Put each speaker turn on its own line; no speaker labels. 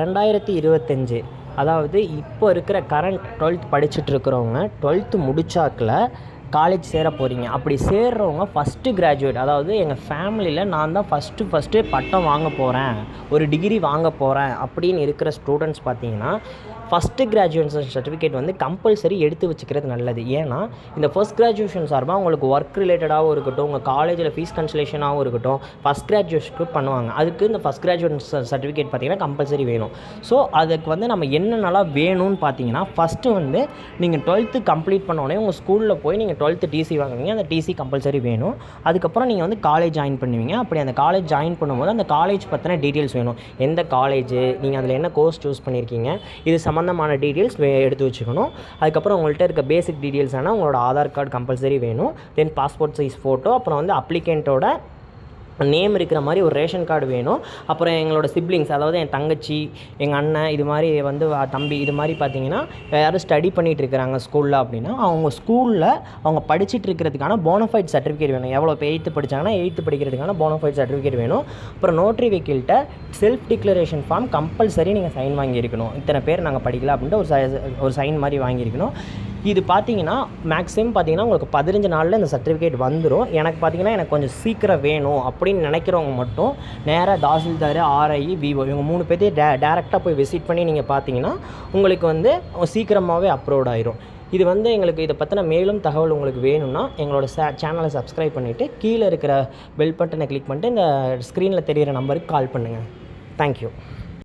ரெண்டாயிரத்தி இருபத்தஞ்சி. அதாவது இப்போ இருக்கிற கரண்ட் டுவெல்த் படிச்சுட்டு இருக்கிறவங்க டுவெல்த்து முடிச்சாக்கில் காலேஜ் சேர போகிறீங்க அப்படி சேர்றவங்க ஃபஸ்ட்டு கிராஜுவேட் அதாவது எங்கள் ஃபேமிலியில் நான் தான் ஃபஸ்ட்டு ஃபஸ்ட்டு பட்டம் வாங்க போகிறேன் ஒரு டிகிரி வாங்க போகிறேன் அப்படின்னு இருக்கிற ஸ்டூடெண்ட்ஸ் பார்த்தீங்கன்னா ஃபஸ்ட்டு கிராஜுவேஷன் சர்டிஃபிகேட் வந்து கம்பல்சரி எடுத்து வச்சுக்கிறது நல்லது. ஏன்னா இந்த ஃபஸ்ட் கிராஜுவேஷன் சார்பாக உங்களுக்கு ஒர்க் ரிலேட்டடாகவும் இருக்கட்டும் உங்கள் காலேஜில் ஃபீஸ் கன்சலேஷனாகவும் இருக்கட்டும் ஃபஸ்ட் கிராஜுவேஷனுக்கு பண்ணுவாங்க. அதுக்கு இந்த ஃபஸ்ட் கிராஜுவேஷன் சர்டிஃபிகேட் பார்த்தீங்கன்னா கம்பல்சரி வேணும். ஸோ அதுக்கு வந்து நம்ம என்னென்னலாம் வேணும்னு பார்த்தீங்கன்னா ஃபஸ்ட்டு வந்து நீங்கள் டுவெல்த்து கம்ப்ளீட் பண்ண உடனே உங்கள் ஸ்கூலில் போய் நீங்கள் டுவெல்த்து டிசி வாங்குவீங்க அந்த டிசி கம்பல்சரி வேணும். அதுக்கப்புறம் நீங்கள் வந்து காலேஜ் ஜாயின் பண்ணுவீங்க. அப்படி அந்த காலேஜ் ஜாயின் பண்ணும்போது அந்த காலேஜ் பற்றின டீட்டெயில்ஸ் வேணும். எந்த காலேஜ் நீங்கள் அதில் என்ன கோர்ஸ் சூஸ் பண்ணியிருக்கீங்க இது சம்மந்தமான டீட்டெயில்ஸ் எடுத்து வச்சுக்கணும். அதுக்கப்புறம் உங்கள்கிட்ட இருக்க பேசிக் டீட்டெயில்ஸ் ஆனால் உங்களோட ஆதார் கார்டு கம்பல்சரி வேணும். தென் பாஸ்போர்ட் சைஸ் ஃபோட்டோ அப்புறம் வந்து அப்ளிகேண்ட்டோட நேம் இருக்கிற மாதிரி ஒரு ரேஷன் கார்டு வேணும். அப்புறம் எங்களோட சிப்ளிங்ஸ் அதாவது என் தங்கச்சி எங்கள் அண்ணன் இது மாதிரி வந்து தம்பி இது மாதிரி பார்த்தீங்கன்னா யாரும் ஸ்டடி பண்ணிகிட்டு இருக்கிறாங்க ஸ்கூலில் அப்படின்னா அவங்க ஸ்கூலில் அவங்க படிச்சுட்டு இருக்கிறதுக்கான போனஃபைட் சர்டிஃபிகேட் வேணும். எவ்வளோ இப்போ எயித்து படித்தாங்கன்னா எயித்து படிக்கிறதுக்கான போனஃபைட் சர்டிஃபிகேட் வேணும். அப்புறம் நோட்ரி வெஹிக்கிள்கிட்ட செல்ஃப் டிக்ளரேஷன் ஃபார்ம் கம்பல்சரி நீங்கள் சைன் வாங்கியிருக்கணும். இத்தனை பேர் நாங்கள் படிக்கல அப்படின்ட்டு ஒரு ச- ஒரு சைன் மாதிரி வாங்கியிருக்கணும். இது பார்த்தீங்கன்னா மேக்ஸிமம் பார்த்தீங்கன்னா உங்களுக்கு பதினஞ்சு நாளில் இந்த சர்டிஃபிகேட் வந்துடும் எனக்கு பார்த்தீங்கன்னா எனக்கு கொஞ்சம் சீக்கிரம் வேணும் அப்படின்னு நினைக்கிறவங்க மட்டும் நேராக தாசில்தார் ஆர்ஐ விவோ இவங்க மூணு பேர்த்தையும் டே டேரெக்டாக போய் விசிட் பண்ணி நீங்கள் பார்த்தீங்கன்னா உங்களுக்கு வந்து சீக்கிரமாகவே அப்ரோட் ஆயிரும். இது வந்து எங்களுக்கு இதை பற்றின மேலும் தகவல் உங்களுக்கு வேணும்னா எங்களோட சே சேனலை சப்ஸ்கிரைப் பண்ணிவிட்டு கீழே இருக்கிற பெல் பட்டனை கிளிக் பண்ணிட்டு இந்த ஸ்க்ரீனில் தெரிகிற நம்பருக்கு கால் பண்ணுங்கள் தேங்க்யூ